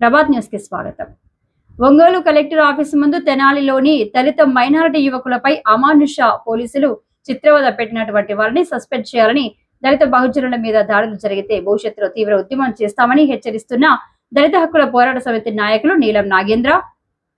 ప్రభాత్ న్యూస్కి స్వాగతం. Ongole collector office ముందు తెనాలిలోని దళిత మైనారిటీ యువకులపై అమానుష పోలీసులు చిత్రవద పెట్టినటువంటి వారిని సస్పెండ్ చేయాలని దళిత బహుజనుల మీద దాడులు జరిగితే భవిష్యత్తులో తీవ్ర ఉద్యమం చేస్తామని హెచ్చరిస్తున్న దళిత హక్కుల పోరాట సమితి నాయకులు నీలం నాగేంద్ర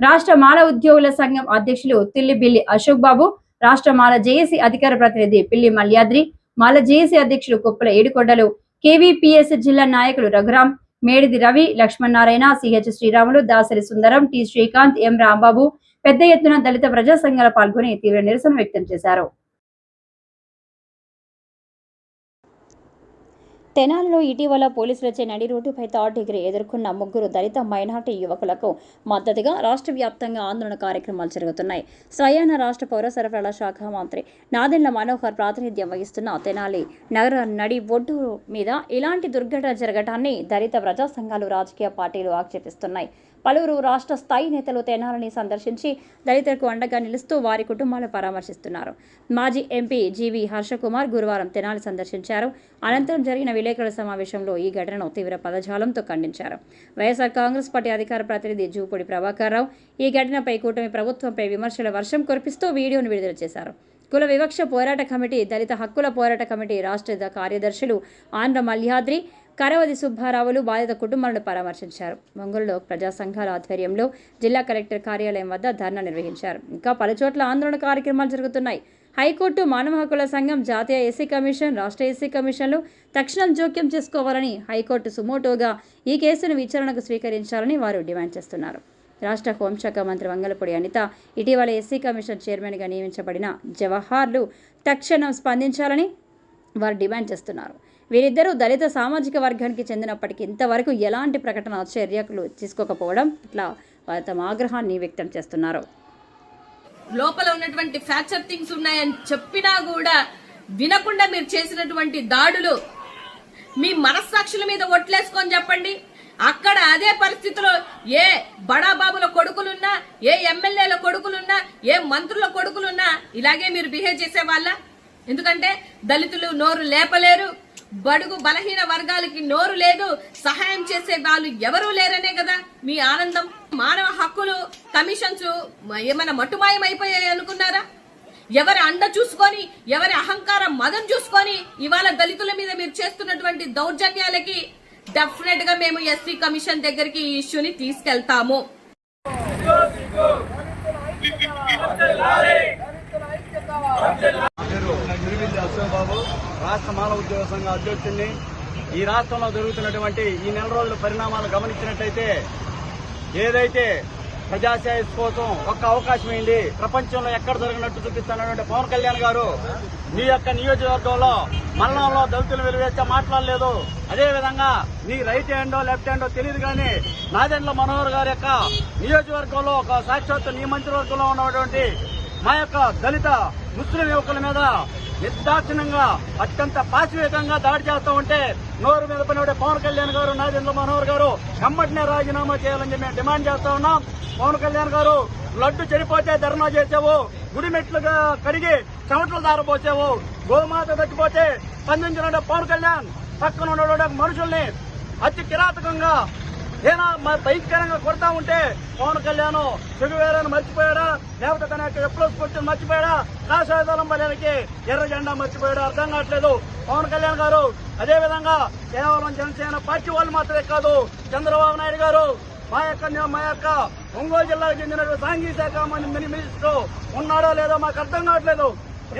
రాష్ట్ర మాల ఉద్యోగుల సంఘం అధ్యక్షులు తిల్లిబిల్లి అశోక్ బాబు రాష్ట్ర మాల జేఏసీ అధికార ప్రతినిధి పిల్లి మల్యాద్రి మాల జేఏసీ అధ్యక్షులు కుప్పల ఏడుకొండలు కేవీపీఎస్ జిల్లా నాయకులు Raghuram Medidi Ravi Lakshmananarayana CH Sriramulu Dasari Sundaram T Srikanth M Rambabu పెద్ద ఎత్తున దళిత ప్రజా సంఘాల పాల్గొని తీవ్ర నిరసన వ్యక్తం చేశారు. తెనాలిలో ఇటీవల పోలీసులచే నడి రోడ్డుపై థర్డ్ డిగ్రీ ఎదుర్కొన్న ముగ్గురు దళిత మైనార్టీ యువకులకు మద్దతుగా రాష్ట్ర వ్యాప్తంగా ఆందోళన కార్యక్రమాలు జరుగుతున్నాయి. స్వయాన రాష్ట్ర పౌర సరఫరాల శాఖ మంత్రి నాదెండ్ల మనోహర్ ప్రాతినిధ్యం వహిస్తున్న తెనాలి నగర నడి ఒడ్డు మీద ఇలాంటి దుర్ఘటన జరగటాన్ని దళిత ప్రజా సంఘాలు రాజకీయ పార్టీలు ఆక్షేపిస్తున్నాయి. పలువురు రాష్ట్ర స్థాయి నేతలు తెనాలని సందర్శించి దళితులకు అండగా నిలుస్తూ వారి కుటుంబాలను పరామర్శిస్తున్నారు. మాజీ ఎంపీ జీవి హర్షకుమార్ గురువారం తెనాలి సందర్శించారు. అనంతరం జరిగిన విలేకరుల సమావేశంలో ఈ ఘటనను తీవ్ర పదజాలంతో ఖండించారు. వైఎస్ఆర్ కాంగ్రెస్ పార్టీ అధికార ప్రతినిధి జూపూడి ప్రభాకర్ రావు ఈ ఘటనపై కూటమి ప్రభుత్వంపై విమర్శల వర్షం కురిపిస్తూ వీడియోను విడుదల చేశారు. కుల వివక్ష పోరాట కమిటీ దళిత హక్కుల పోరాట కమిటీ రాష్ట్ర కార్యదర్శులు ఆంధ్ర మల్యాద్రి కరవది సుబ్బారావులు బాధిత కుటుంబాలను పరామర్శించారు. ఒంగోలులో ప్రజా సంఘాల ఆధ్వర్యంలో జిల్లా కలెక్టర్ కార్యాలయం వద్ద ధర్నా నిర్వహించారు. ఇంకా పలుచోట్ల ఆందోళన కార్యక్రమాలు జరుగుతున్నాయి. హైకోర్టు మానవ హక్కుల సంఘం జాతీయ ఎస్సీ కమిషన్ రాష్ట్ర ఎస్సీ కమిషన్లు తక్షణం జోక్యం చేసుకోవాలని హైకోర్టు సుమోటోగా ఈ కేసును విచారణకు స్వీకరించాలని వారు డిమాండ్ చేస్తున్నారు. రాష్ట్ర హోంశాఖ మంత్రి వంగలపూడి అనిత ఇటీవల ఎస్సీ కమిషన్ చైర్మన్గా నియమించబడిన జవహార్లు తక్షణం స్పందించాలని వారు డిమాండ్ చేస్తున్నారు. వీరిద్దరూ దళిత సామాజిక వర్గానికి చెందినప్పటికీ ఇంతవరకు ఎలాంటి ప్రకటన చర్యలు తీసుకోకపోవడం ఇట్లా వారు తమ ఆగ్రహాన్ని వ్యక్తం చేస్తున్నారు. లోపల ఉన్నటువంటి ఫ్రాక్చర్ థింగ్స్ ఉన్నాయని చెప్పినా కూడా వినకుండా మీరు చేసినటువంటి దాడులు మీ మనస్సాక్షుల మీద ఒట్లేసుకొని చెప్పండి. అక్కడ అదే పరిస్థితిలో ఏ బడాబాబుల కొడుకులున్నా ఏ ఎమ్మెల్యేల కొడుకులున్నా ఏ మంత్రుల కొడుకులున్నా ఇలాగే మీరు బిహేవ్ చేసేవాళ్ళ? ఎందుకంటే దళితులు నోరు లేపలేరు. బడుగు బలహీన వర్గాలకి నోరు లేదు సహాయం చేసే వాళ్ళు ఎవరూ లేరనే కదా మీ ఆనందం మానవ హక్కులు కమిషన్స్ ఏమైనా మట్టుమాయం అయిపోయాయి అనుకున్నారా ఎవరి అండ చూసుకొని ఎవరి అహంకారం మదం చూసుకొని ఇవాళ దళితుల మీద మీరు చేస్తున్నటువంటి దౌర్జన్యాలకి డెఫినెట్గా మేము ఎస్సీ కమిషన్ దగ్గరికి ఈ ఇష్యూని తీసుకెళ్తాము పేరు గురివిల్లి అశోక్ బాబు రాష్ట్ర మానవ ఉద్యోగ సంఘ అధ్యక్షుడిని ఈ రాష్ట్రంలో జరుగుతున్నటువంటి ఈ నెల రోజుల పరిణామాలు గమనించినట్టయితే ఏదైతే ప్రజాసేవ కోసం ఒక్క అవకాశం అయింది ప్రపంచంలో ఎక్కడ జరిగినట్టు చూపిస్తున్నటువంటి పవన్ కళ్యాణ్ గారు మీ యొక్క నియోజకవర్గంలో మరణంలో దళితులు వెలువేస్తే మాట్లాడలేదు. అదేవిధంగా నీ రైట్ హ్యాండో లెఫ్ట్ హ్యాండో తెలియదు కానీ నాదెండ్ల మనోహర్ గారి యొక్క నియోజకవర్గంలో ఒక సాక్షాత్తు నీ మంత్రివర్గంలో ఉన్నటువంటి మా యొక్క దళిత ముస్లిం యువకుల మీద నిర్దాక్షిణ్యంగా అత్యంత పాశవికంగా దాడి చేస్తూ ఉంటే నోరు మీద పనివాడే పవన్ కళ్యాణ్ గారు నాగేంద్ర మనోహర్ గారు కమ్మటినే రాజీనామా చేయాలని చెప్పి మేము డిమాండ్ చేస్తా ఉన్నాం. పవన్ కళ్యాణ్ గారు లడ్డు చెడిపోతే ధర్నా చేసావు గుడి మెట్లుగా కడిగి చెమటలు దారపోసావు గోమాత తగ్గిపోతే స్పందించిన పవన్ కళ్యాణ్ పక్కన ఉన్న మనుషుల్ని అతి కిరాతకంగా ఏనా మరి భయంకరంగా కొడతా ఉంటే పవన్ కళ్యాణ్ చెగువేరని మర్చిపోయాడా? లేకపోతే తన యొక్క ఎప్పుడో స్ఫూర్తిని మర్చిపోయాడా? కాషాయ దళం బలానికి ఎర్ర జెండా మర్చిపోయాడా? అర్థం కావట్లేదు. పవన్ కళ్యాణ్ గారు అదే విధంగా కేవలం జనసేన పార్టీ వాళ్ళు మాత్రమే కాదు చంద్రబాబు నాయుడు గారు మా యొక్క మా యొక్క ఒంగోలు జిల్లాకు చెందినటువంటి సాంఘిక శాఖ మినిస్టర్ ఉన్నాడో లేదో మాకు అర్థం కావట్లేదు.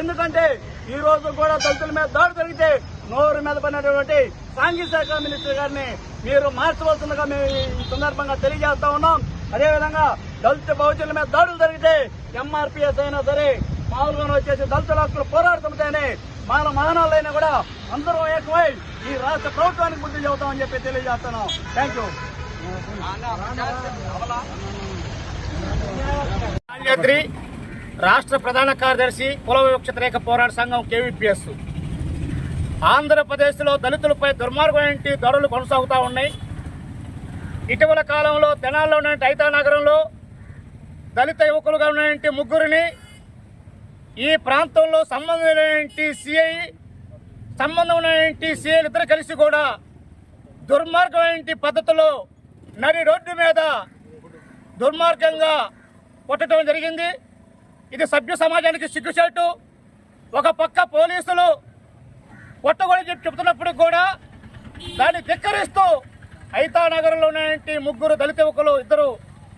ఎందుకంటే ఈ రోజు కూడా దళితుల మీద దాడి జరిగితే నోరు మీద పడినటువంటి సాంఘిక శాఖ మినిస్టర్ గారిని మీరు మార్చవలసిందిగా మేము ఈ సందర్భంగా తెలియజేస్తా ఉన్నాం. అదేవిధంగా దళిత బహుజనుల మీద దాడులు జరిగితే ఎంఆర్పీఎస్ అయినా సరే మామూలుగా వచ్చేసి దళితుల హక్కులు పోరాడుతుంటేనే మన మహానాలైనా కూడా అందరూ ఏకమై ఈ రాష్ట్ర ప్రభుత్వానికి బుద్ధి చెబుతామని చెప్పి తెలియజేస్తున్నాం. థ్యాంక్ యూ రాష్ట్ర ప్రధాన కార్యదర్శి కుల వివక్షత రేఖ పోరాట సంఘం కేవీపీఎస్ ఆంధ్రప్రదేశ్లో దళితులపై దుర్మార్గమైన దాడులు కొనసాగుతూ ఉన్నాయి. ఇటీవల కాలంలో తెనాల్లో ఉన్న ఐతా నగరంలో దళిత యువకులుగా ఉన్నటువంటి ముగ్గురిని ఈ ప్రాంతంలో సంబంధమైనటువంటి సిఐ సంబంధం ఉన్నటువంటి సిఐలు ఇద్దరు కలిసి కూడా దుర్మార్గమైన పద్ధతిలో నడి రోడ్డు మీద దుర్మార్గంగా కొట్టడం జరిగింది. ఇది సభ్య సమాజానికి సిగ్గుచేటు. ఒక పక్క పోలీసులు కొట్టగొని చెప్పి చెబుతున్నప్పుడు కూడా దాన్ని ధిక్కరిస్తూ ఐతా నగరంలో ఉన్నటువంటి ముగ్గురు దళిత యువకులు ఇద్దరు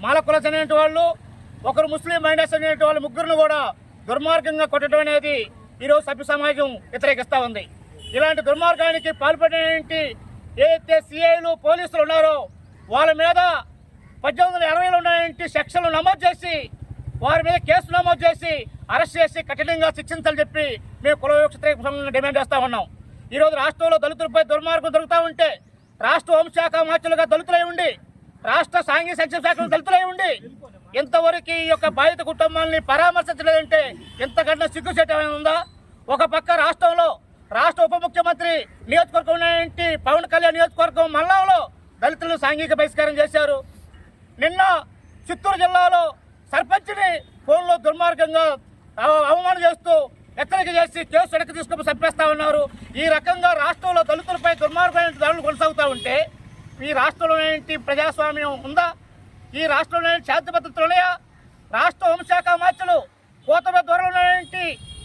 మాలకులస్ అనేటువంటి వాళ్ళు ఒకరు ముస్లిం మైండర్స్ అనేటువంటి వాళ్ళు ముగ్గురును కూడా దుర్మార్గంగా కొట్టడం అనేది ఈరోజు సభ్య సమాజం వ్యతిరేకిస్తూ ఉంది. ఇలాంటి దుర్మార్గానికి పాల్పడినటువంటి ఏదైతే సిఐలు పోలీసులు ఉన్నారో వాళ్ళ మీద పద్దెనిమిది వందల ఎనభైలో ఉన్నటువంటి సెక్షన్లు నమోదు చేసి వారి మీద కేసు నమోదు చేసి అరెస్ట్ చేసి కఠినంగా శిక్షించాలని చెప్పి మేము కుల వివక్ష డిమాండ్ చేస్తా ఉన్నాం. ఈరోజు రాష్ట్రంలో దళితులపై దుర్మార్గం దొరుకుతూ ఉంటే రాష్ట్ర హోంశాఖ మార్చులుగా దళితులై ఉండి రాష్ట్ర సాంఘిక సంక్షేమ శాఖ దళితులై ఉండి ఇంతవరకు ఈ యొక్క బాధిత కుటుంబాలని పరామర్శించలేదంటే ఇంతకన్నా సిగ్గుచేటమైన ఉందా? ఒక పక్క రాష్ట్రంలో రాష్ట్ర ఉప ముఖ్యమంత్రి నియోజకవర్గం ఉన్నటువంటి పవన్ కళ్యాణ్ నియోజకవర్గం మల్లంలో దళితులను సాంఘిక బహిష్కారం చేశారు. నిన్న చిత్తూరు జిల్లాలో సర్పంచ్ని ఫోన్లో దుర్మార్గంగా అవమానం చేస్తూ ఎక్కడికి చేసి కేసు వెనక్కి తీసుకుని చంపేస్తా ఉన్నారు. ఈ రకంగా రాష్ట్రంలో దళితులపై దుర్మార్గమైన దాడులు కొనసాగుతూ ఉంటే ఈ రాష్ట్రంలో ఏంటి ప్రజాస్వామ్యం ఉందా? ఈ రాష్ట్రంలో శాంతి భద్రతలు ఉన్నాయా? రాష్ట్ర హోంశాఖ మార్చులు కోతమ దూరంలోనేంటి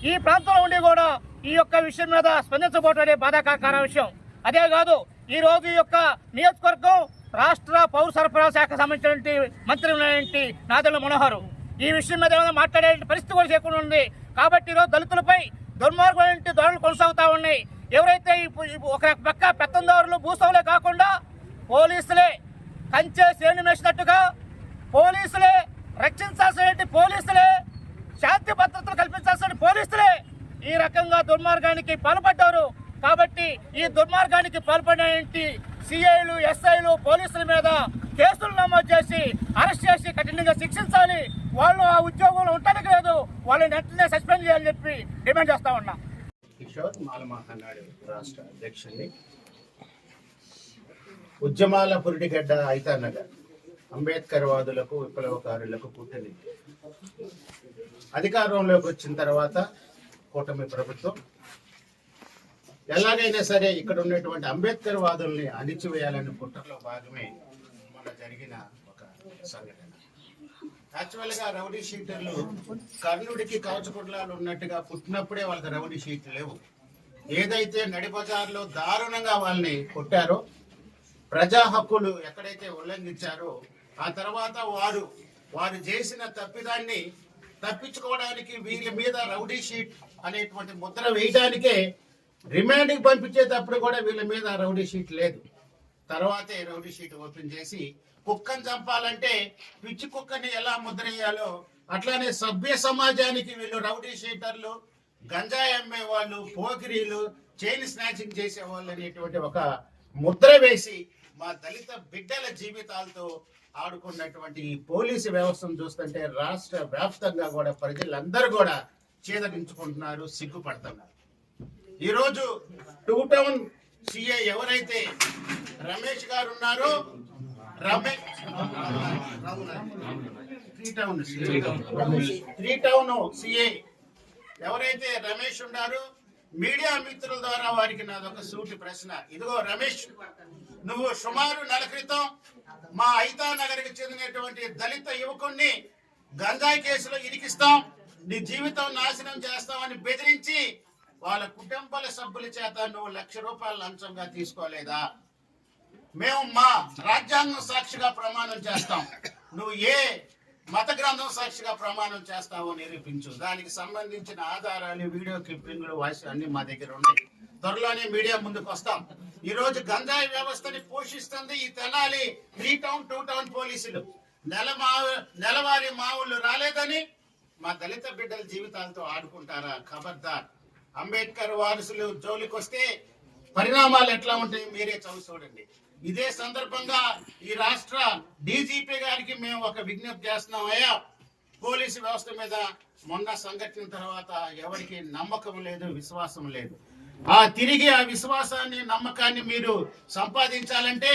ఈ ప్రాంతంలో ఉండి కూడా ఈ యొక్క విషయం మీద స్పందించబోవడం అనే బాధాకర విషయం. అదే కాదు ఈ రోజు యొక్క నియోజకవర్గం రాష్ట్ర పౌర సరఫరా శాఖ సంబంధించినటువంటి మంత్రి ఉన్నటువంటి నాదెళ్ళ మనోహర్. ఈ విషయం మీద ఏమైనా మాట్లాడే పరిస్థితి కూడా చేయకుండా ఉంది. కాబట్టి ఈరోజు దళితులపై దుర్మార్గమైన దాడులు కొనసాగుతా ఉన్నాయి. ఎవరైతే ఒక పక్క పెత్తందారులు భూస్వాములే కాకుండా పోలీసులే కంచె శ్రేణి వేసినట్టుగా పోలీసులే రక్షించాల్సిన పోలీసులే శాంతి భద్రతలు కల్పించాల్సిన పోలీసులే ఈ రకంగా దుర్మార్గానికి పాల్పడ్డారు. కాబట్టి ఈ దుర్మార్గానికి పాల్పడినటువంటి సిఐలు ఎస్ఐలు పోలీసుల మీద కేసులు నమోదు చేసి అరెస్ట్ చేసి కఠినంగా శిక్షించాలి. వాళ్ళు ఆ ఉద్యోగంలో ఉండడానికి లేదు. వాళ్ళని వెంటనే సస్పెండ్ చేయాలని చెప్పి డిమాండ్ చేస్తా ఉన్నా. కిషోర్ మాలమహనాడు రాష్ట్ర అధ్యక్షుడిని ఉద్యమాల పురిటిగడ్డ అయితానగర్ అంబేద్కర్ వాదులకు విప్లవకారులకు పుట్టింది అధికారంలోకి వచ్చిన తర్వాత కూటమి ప్రభుత్వం ఎలాగైనా సరే ఇక్కడ ఉన్నటువంటి అంబేద్కర్ వాదుల్ని అణిచివేయాలని కుట్రలో భాగమే మన జరిగిన ఒక సంఘటన. యాక్చువల్గా రౌడీ షీటర్లు కర్ణుడికి కవచకుట్లాలు ఉన్నట్టుగా పుట్టినప్పుడే వాళ్ళకి రౌడీ షీట్లు లేవు. ఏదైతే నడిబజార్లో దారుణంగా వాళ్ళని కొట్టారో ప్రజా హక్కులు ఎక్కడైతే ఉల్లంఘించారో ఆ తర్వాత వారు వారు చేసిన తప్పిదాన్ని తప్పించుకోవడానికి వీళ్ళ మీద రౌడీ షీట్ అనేటువంటి ముద్ర వేయడానికే రిమాండ్కి పంపించేటప్పుడు కూడా వీళ్ళ మీద రౌడీ షీట్ లేదు. తర్వాతే రౌడీ షీట్ ఓపెన్ చేసి కుక్కను చంపాలంటే పిచ్చి కుక్కని ఎలా ముద్ర వేయాలో అట్లానే సభ్య సమాజానికి వీళ్ళు రౌడీ షీటర్లు గంజాయి అమ్మే వాళ్ళు పోకిరీలు చైన్ స్నాచింగ్ చేసేవాళ్ళు అనేటువంటి ఒక ముద్ర వేసి మా దళిత బిడ్డల జీవితాలతో ఆడుకున్నటువంటి ఈ పోలీసు వ్యవస్థను చూస్తుంటే రాష్ట్ర వ్యాప్తంగా కూడా ప్రజలందరూ కూడా చేదరించుకుంటున్నారు సిగ్గుపడుతున్నారు. ఈరోజు టూ టౌన్ సిఐ ఎవరైతే రమేష్ గారు ఉన్నారో రమేష్ త్రీ టౌన్ ఎవరైతే రమేష్ ఉన్నారో మీడియా మిత్రుల ద్వారా వారికి నాదొక సూటి ప్రశ్న. ఇదిగో రమేష్ నువ్వు సుమారు నెల క్రితం మా ఐతా నగర్కి చెందినటువంటి దళిత యువకుణ్ణి గంజాయి కేసులో ఇరికిస్తాం నీ జీవితం నాశనం చేస్తామని బెదిరించి వాళ్ళ కుటుంబాల సభ్యుల చేత నువ్వు లక్ష రూపాయలు లంచంగా తీసుకోలేదా? మేము మా రాజ్యాంగం సాక్షిగా ప్రమాణం చేస్తాం. నువ్వు ఏ మత గ్రంథం సాక్షిగా ప్రమాణం చేస్తావో నిరూపించు. దానికి సంబంధించిన ఆధారాలు వీడియో క్లిప్పింగ్లు వాయిస్ అన్ని మా దగ్గర ఉన్నాయి. త్వరలోనే మీడియా ముందుకు వస్తాం. ఈ రోజు గంజాయి వ్యవస్థని పోషిస్తుంది ఈ Tenali three town two town పోలీసులు. నెల మా నెలవారి మావుళ్ళు రాలేదని మా దళిత బిడ్డల జీవితాలతో ఆడుకుంటారా? ఖబర్దార్. అంబేద్కర్ వారసులు జోలికి వస్తే పరిణామాలు ఎట్లా ఉంటాయి మీరే చదువు చూడండి. ఇదే సందర్భంగా ఈ రాష్ట్ర డీజీపీ గారికి మేము ఒక విజ్ఞప్తి చేస్తున్నాం అయ్యా పోలీసు వ్యవస్థ మీద మొన్న సంఘటన తర్వాత ఎవరికి నమ్మకం లేదు విశ్వాసం లేదు. ఆ తిరిగి ఆ విశ్వాసాన్ని నమ్మకాన్ని మీరు సంపాదించాలంటే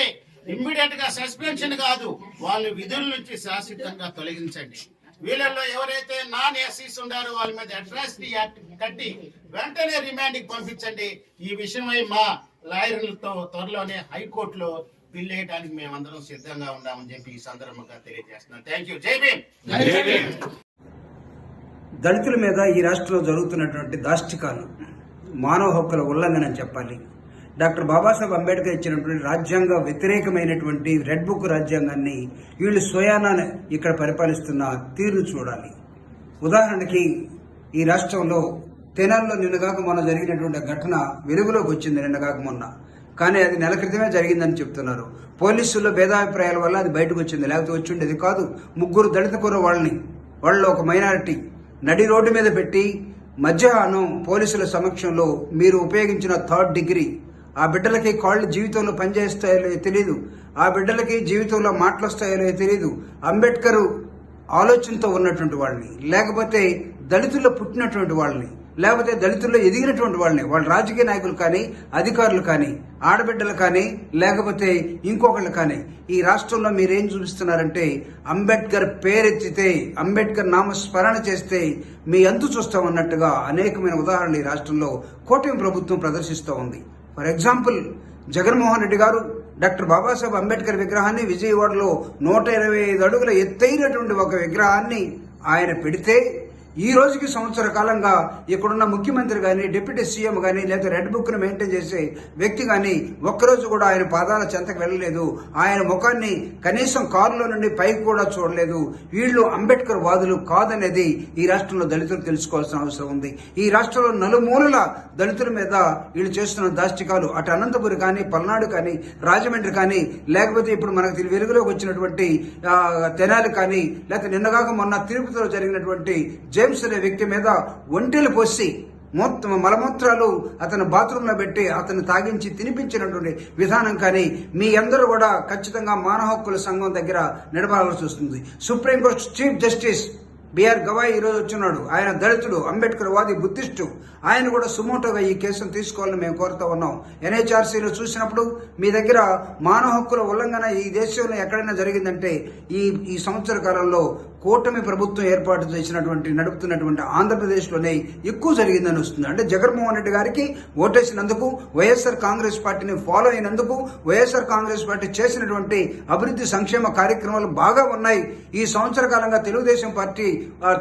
ఇమ్మీడియట్గా సస్పెన్షన్ కాదు వాళ్ళు విధుల నుంచి శాశ్వతంగా తొలగించండి. వీళ్ళల్లో ఎవరైతే నాన్ ఎస్సీస్ ఉన్నారో వాళ్ళ మీద అట్రాసిటీ యాక్ట్ కట్టి వెంటనే రిమాండ్ పంపించండి. ఈ విషయమై మా లాయర్లతో త్వరలోనే హైకోర్టులో బిల్ వేయడానికి మేమందరం సిద్ధంగా ఉన్నామని చెప్పి ఈ సందర్భంగా తెలియజేస్తున్నాం. Thank you. జై భీమ్. దళితుల మీద ఈ రాష్ట్రంలో జరుగుతున్నటువంటి దాష్టికాలు మానవ హక్కుల ఉల్లంఘన అని చెప్పాలి. డాక్టర్ బాబాసాహెబ్ అంబేద్కర్ ఇచ్చినటువంటి రాజ్యాంగ వ్యతిరేకమైనటువంటి రెడ్ బుక్ రాజ్యాంగాన్ని వీళ్ళు స్వయానా ఇక్కడ పరిపాలిస్తున్న తీరును చూడాలి. ఉదాహరణకి ఈ రాష్ట్రంలో తెనాల్లో నిన్నగాక మొన్న జరిగినటువంటి ఘటన వెలుగులోకి వచ్చింది నిన్నగాక మొన్న. కానీ అది నెల క్రితమే జరిగిందని చెప్తున్నారు. పోలీసుల్లో భేదాభిప్రాయాల వల్ల అది బయటకు వచ్చింది. లేకపోతే వచ్చి ఉండేది కాదు. ముగ్గురు దళిత కుర్ర వాళ్ళని. వాళ్ళు ఒక మైనారిటీ. నడి రోడ్డు మీద పెట్టి మధ్యాహ్నం పోలీసుల సమక్షంలో మీరు ఉపయోగించిన థర్డ్ డిగ్రీ ఆ బిడ్డలకి కాళ్ళు జీవితంలో పనిచేస్తాయో తెలియదు ఆ బిడ్డలకి జీవితంలో మాటలు వస్తాయో తెలియదు అంబేద్కర్ ఆలోచనతో ఉన్నటువంటి వాళ్ళని లేకపోతే దళితుల్లో పుట్టినటువంటి వాళ్ళని లేకపోతే దళితుల్లో ఎదిగినటువంటి వాళ్ళని వాళ్ళు రాజకీయ నాయకులు కానీ అధికారులు కానీ ఆడబిడ్డలు కానీ లేకపోతే ఇంకొకళ్ళు కానీ ఈ రాష్ట్రంలో మీరేం చూపిస్తున్నారంటే అంబేద్కర్ పేరెత్తితే అంబేద్కర్ నామస్మరణ చేస్తే మీ అంతు చూస్తామన్నట్టుగా అనేకమైన ఉదాహరణలు ఈ రాష్ట్రంలో కూటమి ప్రభుత్వం ప్రదర్శిస్తూ ఉంది. ఫర్ ఎగ్జాంపుల్ జగన్మోహన్ రెడ్డి గారు డాక్టర్ బాబాసాహెబ్ అంబేద్కర్ విగ్రహాన్ని విజయవాడలో నూట ఇరవై ఐదు అడుగుల ఎత్తైనటువంటి ఒక విగ్రహాన్ని ఆయన పెడితే ఈ రోజుకి సంవత్సర కాలంగా ఇక్కడున్న ముఖ్యమంత్రి కానీ డిప్యూటీ సీఎం కానీ లేదా రెడ్ బుక్ను మెయింటైన్ చేసే వ్యక్తి కానీ ఒక్కరోజు కూడా ఆయన పాదాల చెంతకు వెళ్ళలేదు. ఆయన ముఖాన్ని కనీసం కారులో నుండి పైకి కూడా చూడలేదు. వీళ్ళు అంబేద్కర్ వాదులు కాదనేది ఈ రాష్ట్రంలో దళితులు తెలుసుకోవాల్సిన అవసరం ఉంది. ఈ రాష్ట్రంలో నలుమూలల దళితుల మీద వీళ్ళు చేస్తున్న దాష్టికాలు అటు అనంతపురి కానీ పల్నాడు కానీ రాజమండ్రి కానీ లేకపోతే ఇప్పుడు మనకు వెలుగులోకి వచ్చినటువంటి తెనాలి కానీ లేకపోతే నిన్నగాక మొన్న తిరుపతిలో జరిగినటువంటి జేమ్స్ అనే వ్యక్తి మీద ఒంటెలు పోసి మొత్తం మలమూత్రాలు అతను బాత్రూంలో పెట్టి అతను తాగించి తినిపించినటువంటి విధానం కానీ మీ అందరూ కూడా ఖచ్చితంగా మానవ హక్కుల సంఘం దగ్గర నిలబడాల్సి వస్తుంది. Supreme court chief justice BR Gavai ఈ రోజు వచ్చినాడు ఆయన దళితుడు అంబేద్కర్ వాది బుద్ధిస్టు. ఆయన కూడా సుమోటోగా ఈ కేసును తీసుకోవాలని మేము కోరుతా ఉన్నాం. ఎన్హెచ్ఆర్సీలో చూసినప్పుడు మీ దగ్గర మానవ హక్కుల ఉల్లంఘన ఈ దేశంలో ఎక్కడైనా జరిగిందంటే ఈ ఈ సంవత్సర కాలంలో కూటమి ప్రభుత్వం ఏర్పాటు చేసినటువంటి నడుపుతున్నటువంటి ఆంధ్రప్రదేశ్లోనే ఎక్కువ జరిగిందని వస్తుంది. అంటే జగన్మోహన్ రెడ్డి గారికి ఓటేసినందుకు వైఎస్ఆర్ కాంగ్రెస్ పార్టీని ఫాలో అయినందుకు వైఎస్ఆర్ కాంగ్రెస్ పార్టీ చేసినటువంటి అభివృద్ధి సంక్షేమ కార్యక్రమాలు బాగా ఉన్నాయి. ఈ సంవత్సర కాలంగా తెలుగుదేశం పార్టీ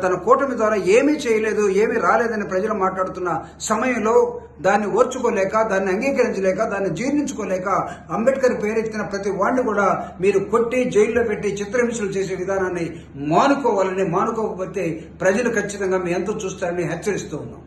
తన కూటమి ద్వారా ఏమీ చేయలేదు ఏమీ రాలేదని ప్రజలు మాట్లాడుతున్న సమయంలో దాన్ని ఓర్చుకోలేక దాన్ని అంగీకరించలేక దాన్ని జీర్ణించుకోలేక అంబేద్కర్ పేరెత్తిన ప్రతి వాడిని కూడా మీరు కొట్టి జైల్లో పెట్టి చిత్రహింసలు చేసే విధానాన్ని మానుకోవాలని మానుకోకపోతే ప్రజలు ఖచ్చితంగా మీ ఎంతో చూస్తారని హెచ్చరిస్తూ ఉన్నాం.